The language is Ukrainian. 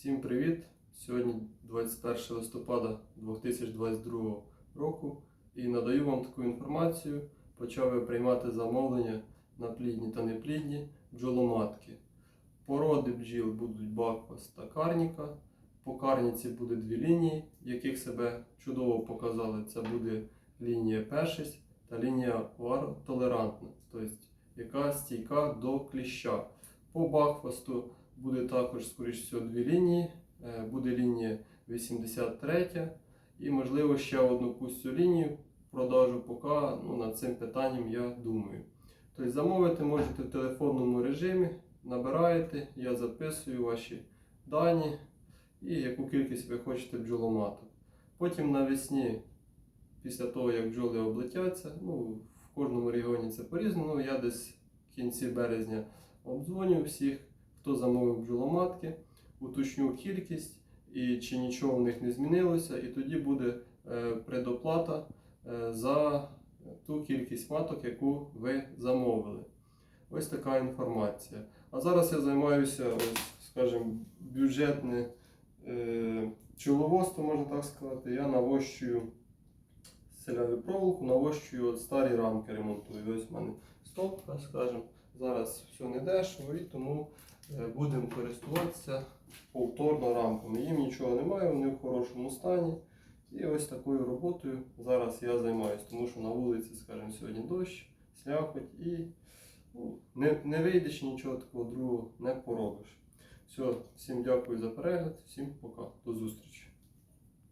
Всім привіт! Сьогодні 21 листопада 2022 року і надаю вам таку інформацію. Почав я приймати замовлення на плідні та неплідні бджоломатки. Породи бджіл будуть Баквас та Карніка. По карніці буде дві лінії, яких себе чудово показали. Це буде лінія першість та лінія вар толерантна, тобто яка стійка до кліща. По бакфасту буде також, скоріш всього, дві лінії. Е, Буде лінія 83 і, можливо, ще одну пустю лінію продажу поки ну, над цим питанням я думаю. Тобто замовити можете в телефонному режимі, набираєте, я записую ваші дані і яку кількість ви хочете бджоломаток. Потім навесні, після того як бджоли облетяться, ну, в кожному регіоні це по-різному, я десь в кінці березня обдзвоню всіх, хто замовив бджоломатки, уточню кількість і чи нічого в них не змінилося, і тоді буде е, предоплата е, за ту кількість маток, яку ви замовили. Ось така інформація. А зараз я займаюся, ось, скажімо, бюджетне е, пчеловодство, можна так сказати. Я навощую селяву проволоку, навощую от старі рамки ремонтую. Ось в мене стопка, скажімо. Зараз все не дешево і тому е, будемо користуватися повторно рамками. Їм нічого немає, вони в хорошому стані. І ось такою роботою зараз я займаюся, тому що на вулиці, скажімо, сьогодні дощ, слякоть і ну, не, не вийдеш нічого такого другого не поробиш. Все, всім дякую за перегляд, всім пока, до зустрічі.